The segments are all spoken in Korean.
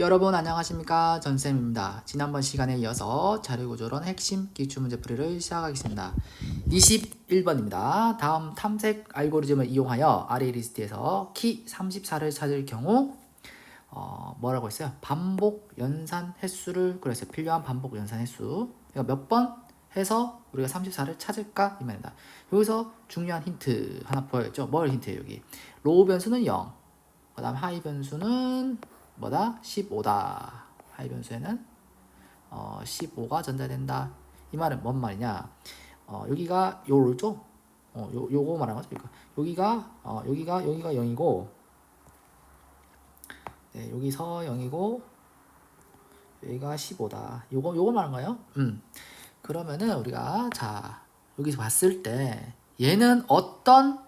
여러분 안녕하십니까 전쌤입니다. 지난번 시간에 이어서 자료구조론 핵심 기출문제풀이를 시작하겠습니다. 21번입니다. 다음 탐색 알고리즘을 이용하여 아래 리스트에서 키 34를 찾을 경우 어, 뭐라고 했어요? 반복 연산 횟수를 그랬어요. 필요한 반복 연산 횟수. 그러니까 몇 번 해서 우리가 34를 찾을까 이 말입니다. 여기서 중요한 힌트 하나 보여야죠. 뭘 힌트예요 여기? 로우 변수는 0. 그 다음 하이 변수는 뭐다? 15다. 하이 변수에는 어, 15가 전달된다. 이 말은 뭔 말이냐? 어, 여기가 요죠? 어, 요 요거 말하는 거죠. 그러니까 여기가 어, 여기가 여기가 0이고 네, 여기서 0이고 여기가 15다. 요거 요거 말한 거예요? 음. 그러면은 우리가 자, 여기서 봤을 때 얘는 어떤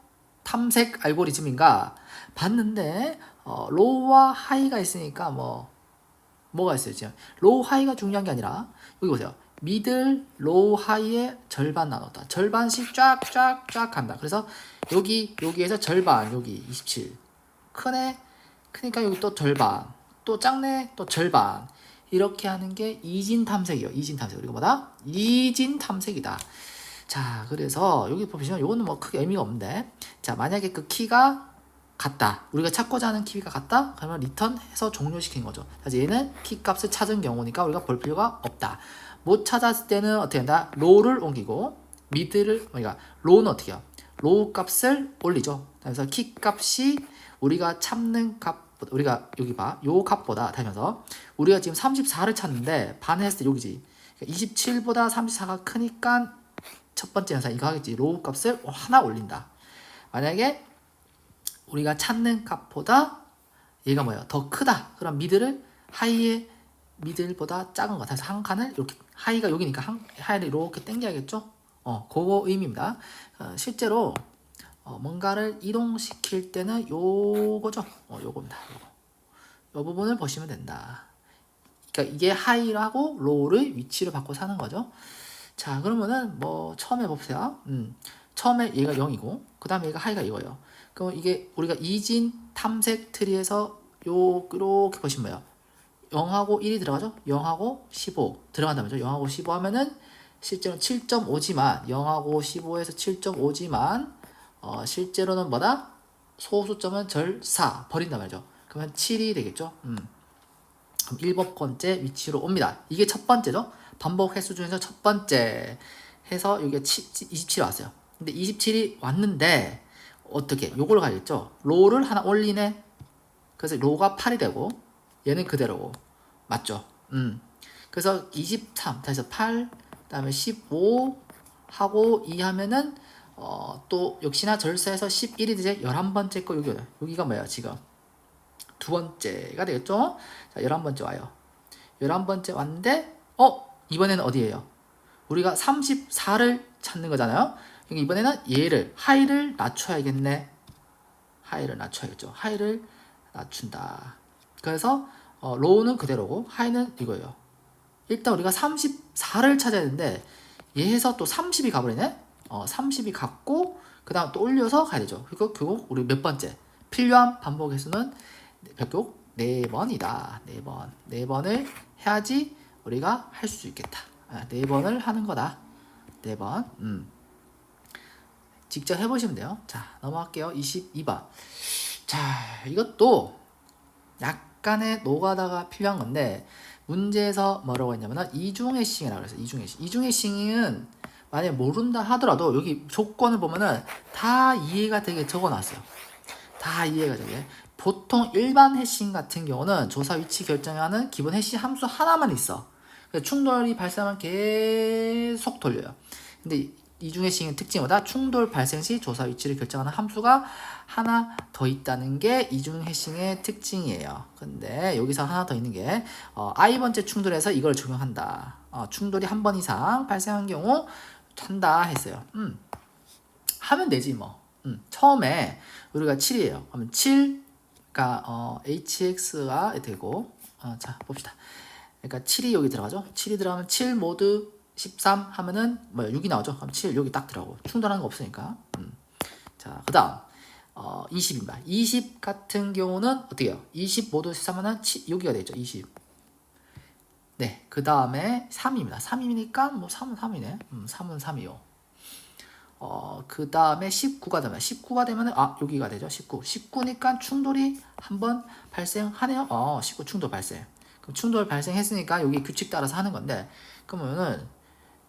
탐색 알고리즘인가 봤는데 어, 로우와 하이가 있으니까 뭐 뭐가 있어요 지금? 로우 하이가 중요한 게 아니라 여기 보세요. 미들 로우 하이의 절반 나눴다. 절반씩 쫙쫙쫙 간다. 그래서 여기 여기에서 절반 여기 27 크네 크니까 여기 또 절반. 또 작네 또 절반. 이렇게 하는 게 이진 탐색이에요 이진 탐색. 우리가 뭐다? 이진 탐색이다. 자 그래서 여기 보시면 이거는 뭐 크게 의미가 없는데. 자 만약에 그 키가 같다. 우리가 찾고자 하는 키가 같다? 그러면 리턴 해서 종료시킨 거죠. 그래서 얘는 키 값을 찾은 경우니까 우리가 볼 필요가 없다. 못 찾았을 때는 어떻게 한다? 로우를 옮기고 미드를 그러니까 로우는 어떻게 해요? 로우 값을 올리죠. 그래서 키 값이 우리가 찾는 값보다 우리가 여기 봐. 요 값보다 다면서 우리가 지금 34를 찾는데 반했을 때 여기지. 27보다 34가 크니까 첫 번째 현상 이거 하겠지. 로우 값을 하나 올린다. 만약에 우리가 찾는 값보다 얘가 뭐예요? 더 크다. 그럼 미들을 하이의 미들보다 작은 것 같아서 한 칸을 이렇게 하이가 여기니까 한, 하이를 이렇게 당겨야겠죠? 어, 그거 의미입니다. 어, 실제로 어, 뭔가를 이동시킬 때는 요거죠. 어, 요겁니다. 요거. 요 부분을 보시면 된다. 그러니까 이게 하이라고 로우를 위치를 바꿔 사는 거죠. 자, 그러면은 뭐 처음에 봅시다. 음, 처음에 얘가 0이고 그 다음에 얘가 하이가 이거예요. 그럼 이게 우리가 이진 탐색 트리에서 요 이렇게 보시면 뭐예요? 0하고 1이 들어가죠? 0하고 15 들어간다면서 0하고 15 하면은 실제로 7.5지만 0하고 15에서 7.5지만 어, 실제로는 뭐다? 소수점은 절사 버린단 말이죠. 그러면 7이 되겠죠? 음. 그럼 1번째 위치로 옵니다. 이게 첫 번째죠? 반복 횟수 중에서 첫 번째 해서 여기가 27이 왔어요. 근데 27이 왔는데 어떻게? 요걸 가겠죠? 로를 하나 올리네. 그래서 로가 8이 되고 얘는 그대로고 맞죠? 음. 그래서 23 다시 8 그다음에 15 하고 2 하면은 어, 또 역시나 절사에서 11이 되죠. 11번째 거 여기 여기가 뭐예요, 지금? 두 번째가 되겠죠? 자, 11번째 와요. 11번째 왔는데 어, 이번에는 어디예요? 우리가 34를 찾는 거잖아요. 그러니까 이번에는 얘를 하이를 낮춰야겠네. 하이를 낮춰야겠죠. 하이를 낮춘다. 그래서 어, 로우는 그대로고 하이는 이거예요. 일단 우리가 34를 찾아야 되는데 얘에서 또 30이 가버리네. 어, 30이 갔고 그 다음 또 올려서 가야 되죠. 그리고 결국 우리 몇 번째 필요한 반복 횟수는 결국 네 번이다. 네 번. 네 번을 해야지 우리가 할 수 있겠다. 아, 네 번을 하는 거다. 네 번. 음. 직접 해보시면 돼요. 자, 넘어갈게요. 22번. 자, 이것도 약간의 노가다가 필요한 건데, 문제에서 뭐라고 했냐면, 이중 해싱이라고 해서 이중 해싱. 이중 해싱은 만약에 모른다 하더라도, 여기 조건을 보면은 다 이해가 되게 적어 놨어요. 다 이해가 되게. 보통 일반 해싱 같은 경우는 조사 위치 결정하는 기본 해싱 함수 하나만 있어. 충돌이 발생하면 계속 돌려요. 근데 이중해싱의 특징이 뭐다? 충돌 발생 시 조사 위치를 결정하는 함수가 하나 더 있다는 게 이중해싱의 특징이에요. 근데 여기서 하나 더 있는 게 어, i번째 충돌에서 이걸 적용한다. 어, 충돌이 한 번 이상 발생한 경우 한다 했어요. 음. 하면 되지 뭐. 음. 처음에 우리가 7이에요. 그러면 7가 어, hx가 되고 어, 자 봅시다. 그러니까 7이 여기 들어가죠. 7이 들어가면 7 모두 13 하면은 뭐 6이 나오죠. 그럼 7 여기 딱 들어가고 충돌하는 거 없으니까. 음. 자, 그다음 어, 20입니다. 20 같은 경우는 해요? 20 모두 수하면은 여기가 되죠. 20. 네, 그 다음에 3입니다. 3이니까 뭐 3은 3이네. 음, 3은 3이요. 어, 그 다음에 19가 되면 19가 되면 아 여기가 되죠. 19. 19니까 충돌이 한 번 발생하네요. 어, 19 충돌 발생. 그럼 충돌 발생했으니까 여기 규칙 따라서 하는 건데 그러면은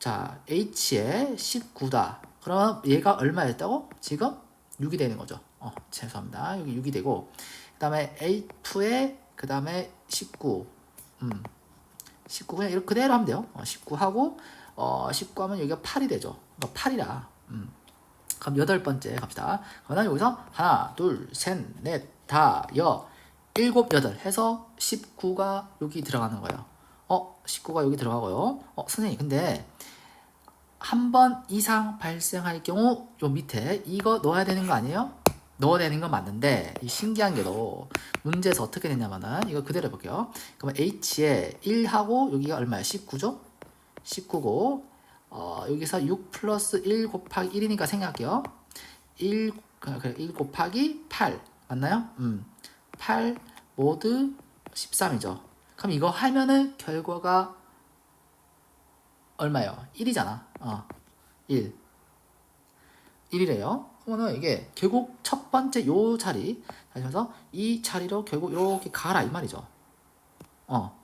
자 h에 19다. 그러면 얘가 얼마였다고? 지금 6이 되는 거죠. 어, 죄송합니다. 여기 6이 되고 그 다음에 f에 그 다음에 19 음, 19 그냥 이렇게 그대로 하면 돼요. 어, 19 하고 어, 19 하면 여기가 8이 되죠. 그러니까 8이라. 음. 그럼 여덟 번째 갑시다. 그러면 여기서 하나, 둘, 셋, 넷, 다, 여, 일곱, 여덟 해서 19가 여기 들어가는 거예요. 어, 19가 여기 들어가고요. 어, 선생님, 근데 한 번 이상 발생할 경우 요 밑에 이거 넣어야 되는 거 아니에요? 넣어야 되는 건 맞는데 이 신기한 게도 문제에서 어떻게 되냐면은 이거 그대로 해볼게요. 그러면 h에 1하고 여기가 얼마야? 19죠? 19고 어, 여기서 6 플러스 1 곱하기 1이니까 생각할게요. 1, 그래, 1 곱하기 8 맞나요? 음, 8 모두 13이죠. 그럼 이거 하면은 결과가 얼마예요? 1이잖아. 어, 1. 1이래요. 그러면 이게 결국 첫 번째 요 자리 다시 해서 이 자리로 결국 이렇게 가라 이 말이죠. 어,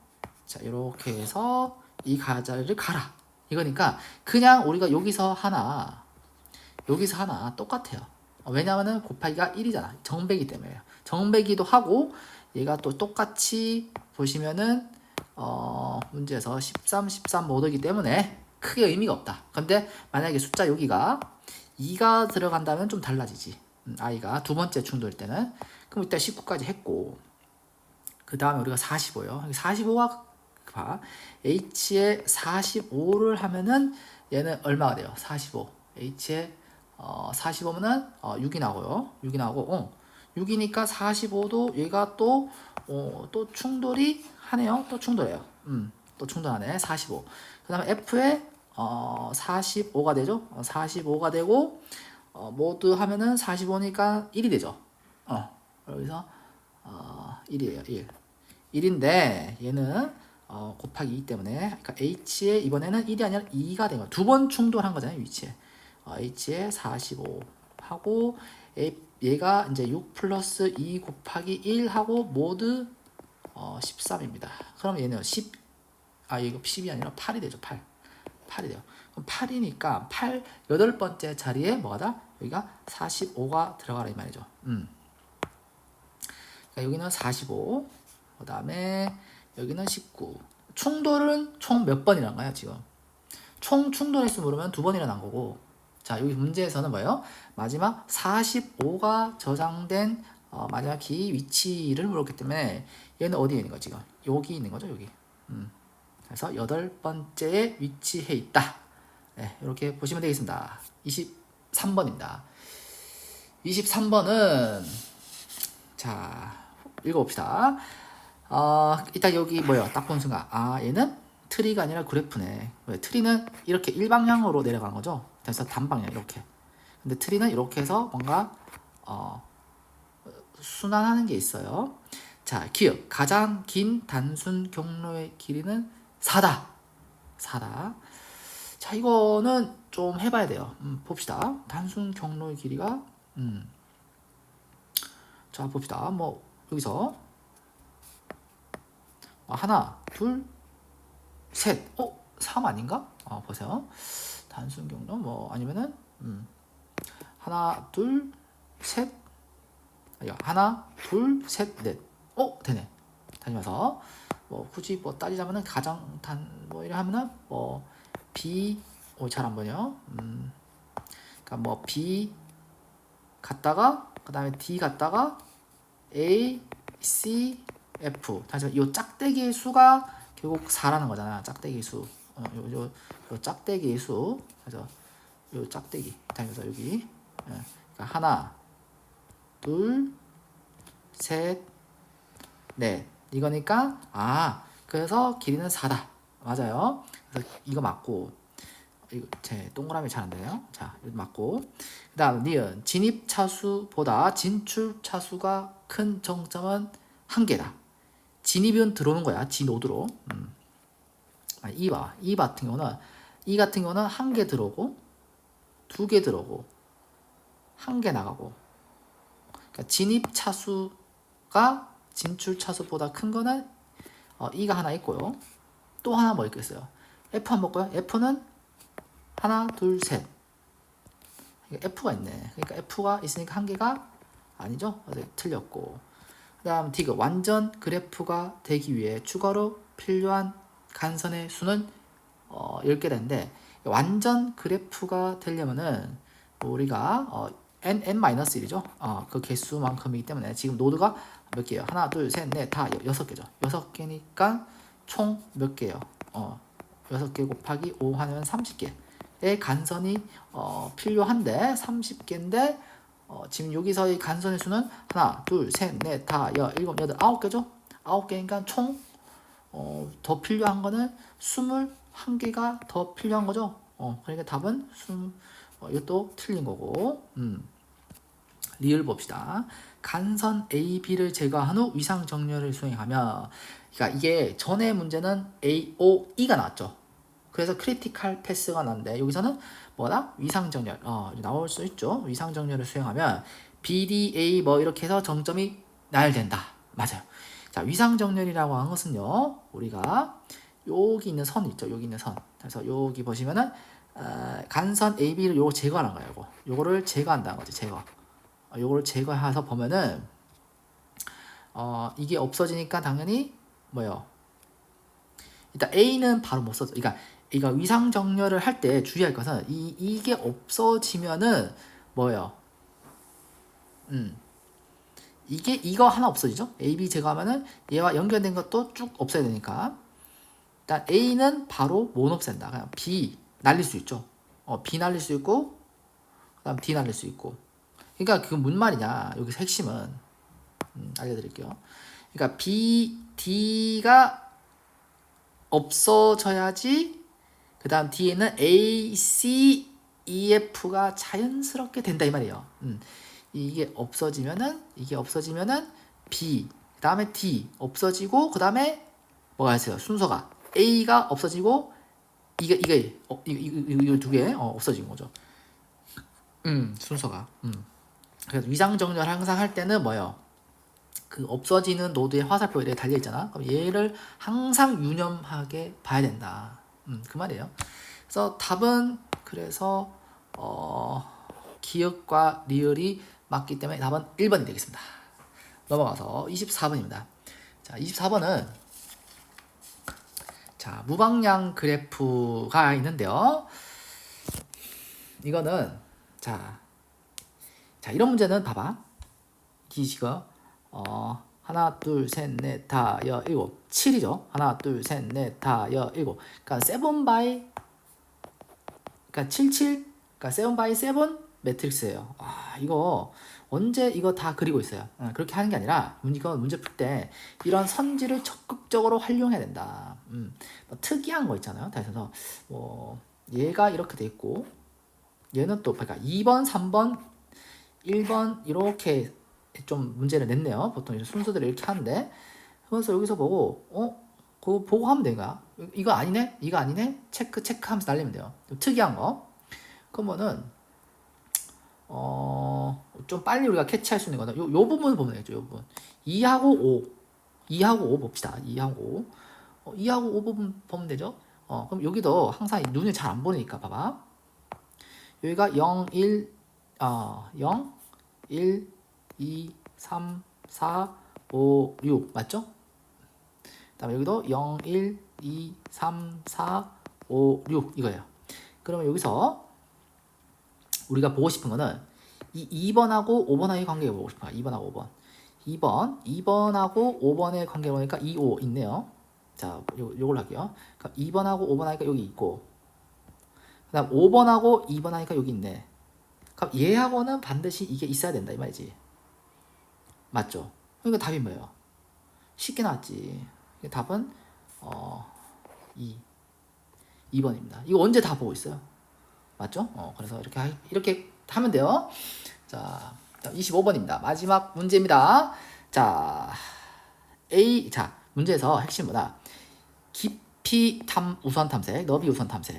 자 이렇게 해서 이 가자리를 가라. 이거니까 그냥 우리가 여기서 하나 여기서 하나 똑같아요. 어, 왜냐하면 곱하기가 1이잖아. 정배기 때문에. 정배기도 하고 얘가 또 똑같이 보시면은 어, 문제에서 13, 13 모드이기 때문에 크게 의미가 없다. 근데 만약에 숫자 여기가 2가 들어간다면 좀 달라지지. 음, i가 두 번째 충돌일 때는. 그럼 이따 19까지 했고 그 다음에 우리가 45요. 45가 봐. h에 45를 하면은 얘는 얼마가 돼요? 45. h에 어, 45면은 어, 6이 나고요. 6이 나오고 어, 6이니까 45도 얘가 또, 어, 또 충돌이 하네요. 또 충돌해요. 음, 또 충돌하네. 45. 그 다음에 F에 어, 45가 되죠. 어, 45가 되고 어, 모두 하면은 45니까 1이 되죠. 어, 여기서 어, 1이에요. 1. 1인데 얘는 어, 곱하기 2 때문에 그러니까 h에 이번에는 1이 아니라 2가 된 거예요. 두 번 충돌한 거잖아요. 위치에. 어, h에 45 하고 얘가 이제 6 플러스 2 곱하기 1 하고 모두 어, 13입니다. 그럼 얘는 10, 아, 이거 10이 아니라 8이 되죠. 8. 8이 돼요. 그럼 8이니까 8, 여덟 번째 자리에 뭐가 여기가 45가 들어가라 이 말이죠. 음. 그러니까 여기는 45, 그 다음에 여기는 19. 충돌은 총 몇 번이란가요, 지금? 총 충돌 횟수 물으면 두 번이나 난 거고. 자, 여기 문제에서는 뭐예요? 마지막 45가 저장된 어, 마지막 키 위치를 물었기 때문에 얘는 어디에 있는 거지, 지금? 여기 있는 거죠, 여기. 음. 그래서 여덟 번째에 위치해 있다. 네, 이렇게 보시면 되겠습니다. 23번입니다. 23번은 자 읽어봅시다. 어, 일단 여기 뭐요? 딱 본 순간 아 얘는 트리가 아니라 그래프네. 왜? 트리는 이렇게 일방향으로 내려간 거죠. 그래서 단방향 이렇게. 근데 트리는 이렇게 해서 뭔가 어, 순환하는 게 있어요. 자, 기억. 가장 긴 단순 경로의 길이는 4다. 4다. 자, 이거는 좀 해봐야 돼요. 음, 봅시다. 단순 경로의 길이가, 음. 자, 봅시다. 뭐, 여기서. 어, 하나, 둘, 셋. 어? 3 아닌가? 어, 보세요. 단순 경로, 뭐, 아니면은, 음. 하나, 둘, 셋. 하나, 둘, 셋, 넷. 어? 되네. 다니면서. 뭐 굳이 뭐 따지자면은 가장 단뭐 이래 하면은 뭐 B 오잘안 보네요. 음. 그러니까 뭐 B 갔다가 그 다음에 D 갔다가 A, C, F. 다시 이 짝대기의 수가 결국 4라는 거잖아. 짝대기 수. 어, 요, 요, 요 짝대기의 수. 그래서 요 짝대기. 다니면서 여기. 예. 그러니까 하나, 둘, 셋, 넷. 이거니까 아 그래서 길이는 4다 맞아요 그래서 이거 맞고 이거 제 동그라미 잘안 돼요. 자, 맞고. 그 다음 니은 진입 차수보다 진출 차수가 큰 정점은 한 개다. 진입은 들어오는 거야. 진오드로. 음. 아, 이 봐. 이 같은 경우는 이 같은 경우는 한 개 들어오고 두 개 들어오고 한 개 나가고. 그러니까 진입 차수가 진출 차수보다 큰 거는 어, 이가 하나 있고요. 또 하나 뭐 있겠어요? F 한번 볼까요? F는 하나, 둘, 셋. F가 있네. 그러니까 F가 있으니까 한 개가 아니죠? 틀렸고. 그 다음 디귿 완전 그래프가 되기 위해 추가로 필요한 간선의 수는 어, 10개 되는데 완전 그래프가 되려면은 우리가 어, n n-1이죠. 어, 그 개수만큼이기 때문에 지금 노드가 몇 개예요? 하나, 둘, 셋, 넷, 다 여- 여섯 개죠. 여섯 개니까 총 몇 개예요? 어, 여섯 개 곱하기 5 하면 30개의 간선이 어, 필요한데 30개인데 어, 지금 여기서의 간선의 수는 하나, 둘, 셋, 넷, 다, 여, 일곱, 여덟, 아홉 개죠? 아홉 개니까 총, 어, 더 필요한 거는 스물 한 개가 더 필요한 거죠? 어, 그러니까 답은 스물, 어, 이것도 틀린 거고, 음. 리을 봅시다. 간선 A, B를 제거한 후 위상 정렬을 수행하며, 그러니까 이게 전에 문제는 A, O, E가 나왔죠. 그래서 크리티컬 패스가 나는데 여기서는 뭐다? 위상 정렬. 어, 나올 수 있죠. 위상 정렬을 수행하면 B, D, A 뭐 이렇게 해서 정점이 나열된다. 맞아요. 자, 위상 정렬이라고 하는 것은요. 우리가 여기 있는 선 있죠. 여기 있는 선. 그래서 여기 보시면은 어, 간선 A, B를 요거 제거하는 거예요. 요거. 요거를 제거한다는 거지. 제거. 어, 요거를 제거해서 보면은 어, 이게 없어지니까 당연히 뭐요? 일단 A는 바로 못 써져. 그러니까 이거 위상 정렬을 할 때 주의할 것은 이 이게 없어지면은 뭐예요? 음. 이게 이거 하나 없어지죠? A, B 제거하면은 얘와 연결된 것도 쭉 없어야 되니까. 일단 A는 바로 못 없앤다. 그냥 B 날릴 수 있죠. 어, B 날릴 수 있고 그다음 D 날릴 수 있고. 그러니까 그뭔 말이냐? 여기서 핵심은 음, 알려드릴게요. 그러니까 B, D가 없어져야지 그 다음 뒤에는 A, C, E, F가 자연스럽게 된다 이 말이에요. 음. 이게 없어지면은 이게 없어지면은 B, 그 다음에 D 없어지고 그 다음에 뭐가 있어요? 순서가 A가 없어지고 이게 이게 어, 이거 이거, 이거 두개 어, 없어진 거죠. 음 순서가. 음. 그래서 위상 정렬 항상 할 때는 뭐요? 그 없어지는 노드의 화살표 이렇게 달려 있잖아. 그럼 얘를 항상 유념하게 봐야 된다. 음, 그 말이에요. 그래서 답은 그래서 어, 기억과 리을이 맞기 때문에 답은 1번이 되겠습니다. 넘어가서 24번입니다. 자, 24번은 자, 무방향 그래프가 있는데요. 이거는 자, 자 이런 문제는 봐봐. 이 지금 어, 하나, 둘, 셋, 넷, 다, 여, 일곱. 7이죠. 하나, 둘, 셋, 넷, 다, 여, 일곱. 그러니까 세븐 바이 그러니까 77 그러니까 세븐 바이 세븐 매트릭스예요. 아, 이거 언제 이거 다 그리고 있어요. 어, 그렇게 하는 게 아니라 이거 문제 풀 때 이런 선지를 적극적으로 활용해야 된다. 음, 뭐 특이한 거 있잖아요. 그래서 뭐 얘가 이렇게 돼 있고 얘는 또 그러니까 2번, 3번, 1번 이렇게 좀 문제를 냈네요. 보통 이제 순서대로 이렇게 하는데 그래서 여기서 보고 어 그거 보고 하면 되가 이거 아니네 이거 아니네 체크 체크하면서 날리면 돼요. 좀 특이한 거 그러면은 어 좀 빨리 우리가 캐치할 수 있는 거는 요, 요 부분 보면 되죠. 요 부분 2하고 5 2하고 5 봅시다. 2하고 5 어, 2하고 5 부분 보면 되죠. 어 그럼 여기도 항상 눈이 잘 안 보니까 봐봐 여기가 0 1 어, 0 1 2, 3, 4, 5, 6 맞죠? 그 다음에 여기도 0, 1, 2, 3, 4, 5, 6 이거예요. 그러면 여기서 우리가 보고 싶은 거는 이 2번하고 5번의 관계를 보고 싶어요. 2번하고 5번. 2번, 2번하고 5번의 관계를 보니까 2, 5 있네요. 자, 요, 요걸 할게요. 그러니까 2번하고 5번 하니까 여기 있고 그 다음 5번하고 2번 하니까 여기 있네. 그럼 얘하고는 반드시 이게 있어야 된다 이 말이지. 맞죠? 그러니까 답이 뭐예요? 쉽게 나왔지. 답은 어 2. 2번입니다. 이거 언제 다 보고 있어요? 맞죠? 어, 그래서 이렇게 하, 이렇게 하면 돼요. 자, 25번입니다. 마지막 문제입니다. 자, A 자 문제에서 핵심 뭐다? 깊이 탐 우선 탐색, 너비 우선 탐색.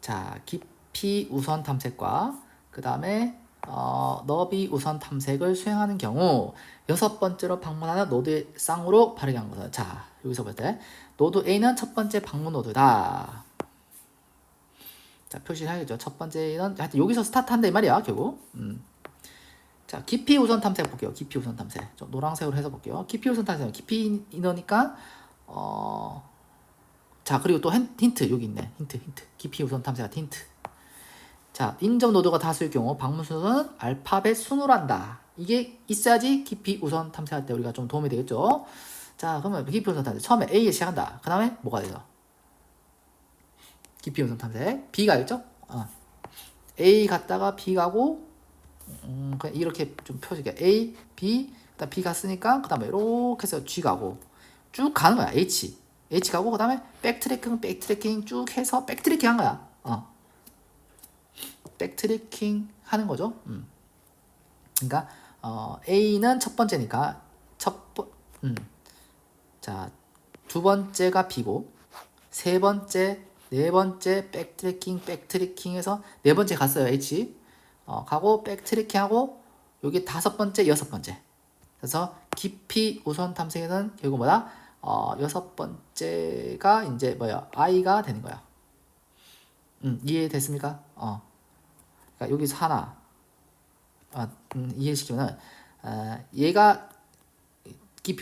자, 깊이 우선 탐색과 그 다음에 어, 너비 우선 탐색을 수행하는 경우 여섯 번째로 방문하는 노드의 쌍으로 바르게 한 것은 자 여기서 볼 때 노드 A는 첫 번째 방문 노드다. 자 표시를 해야겠죠. 첫 번째는 하여튼 여기서 스타트한다 이 말이야 결국. 음. 자 깊이 우선 탐색 볼게요. 깊이 우선 탐색. 좀 노란색으로 해서 볼게요. 깊이 우선 탐색. 깊이 인어니까 어. 자 그리고 또 힌- 힌트 여기 있네. 힌트 힌트. 깊이 우선 탐색 힌트. 자, 인접 노드가 다수일 경우 방문 순서는 알파벳 순으로 한다. 이게 있어야지 깊이 우선 탐색할 때 우리가 좀 도움이 되겠죠. 자, 그러면 깊이 우선 탐색 처음에 A에 시작한다. 그 다음에 뭐가 돼요? 깊이 우선 탐색 B가 있죠? 어. A 갔다가 B 가고 음, 그냥 이렇게 좀 표시게 A, B, 그다음 B 갔으니까 그다음에 이렇게 해서 G 가고 쭉 가는 거야. H, H 가고 그다음에 백트래킹, 백트래킹 쭉 해서 백트래킹 한 거야. 어. 백트래킹 하는 거죠. 음. 그러니까 어, A는 첫 번째니까 첫 번, 음. 자, 두 번째가 B고 세 번째, 네 번째 백트래킹, 백트래킹해서 네 번째 갔어요 H. 어, 가고 백트래킹하고 여기 다섯 번째, 여섯 번째. 그래서 깊이 우선 탐색에는 결국 뭐다? 어, 여섯 번째가 이제 뭐야? I가 되는 거야. 음, 이해됐습니까? 어. 그러니까 여기서 하나 아, 음, 이해시키면은 아, 얘가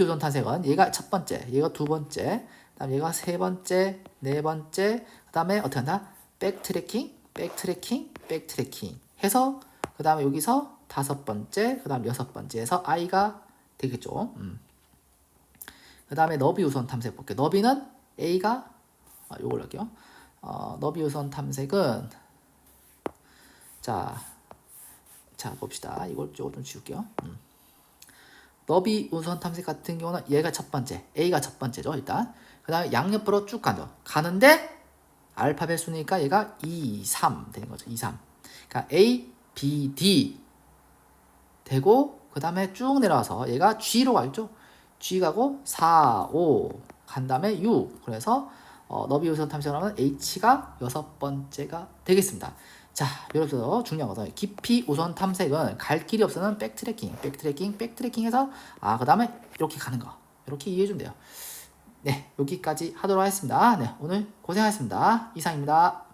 우선 탐색은 얘가 첫 번째, 얘가 두 번째, 그다음 얘가 세 번째, 네 번째, 그다음에 어떻게 한다? 백트래킹, 백트래킹, 백트래킹 해서 그다음에 여기서 다섯 번째, 그다음 여섯 번째에서 i가 되겠죠. 음. 그다음에 너비 우선 탐색 볼게요. 너비는 a가 아, 요걸 할게요. 어, 너비 우선 탐색은 자, 자 봅시다. 이걸 조금 좀 지울게요. 음. 너비 우선 탐색 같은 경우는 얘가 첫 번째, A가 첫 번째죠 일단. 그 다음에 양옆으로 쭉 가죠. 가는데 알파벳 순이니까 얘가 2, 3 되는 거죠. 2, 3. 그러니까 A, B, D 되고 그 다음에 쭉 내려와서 얘가 G로 가겠죠. G 가고 4, 5 간 다음에 6. 그래서 어, 너비 우선 탐색을 하면 H가 여섯 번째가 되겠습니다. 자, 여기서 중요한 것은 깊이 우선 탐색은 갈 길이 없어는 백트래킹, 백트래킹, 백트래킹해서 아, 그 다음에 이렇게 가는 거. 이렇게 이해해 주면 돼요. 네, 여기까지 하도록 하겠습니다. 네, 오늘 고생하셨습니다. 이상입니다.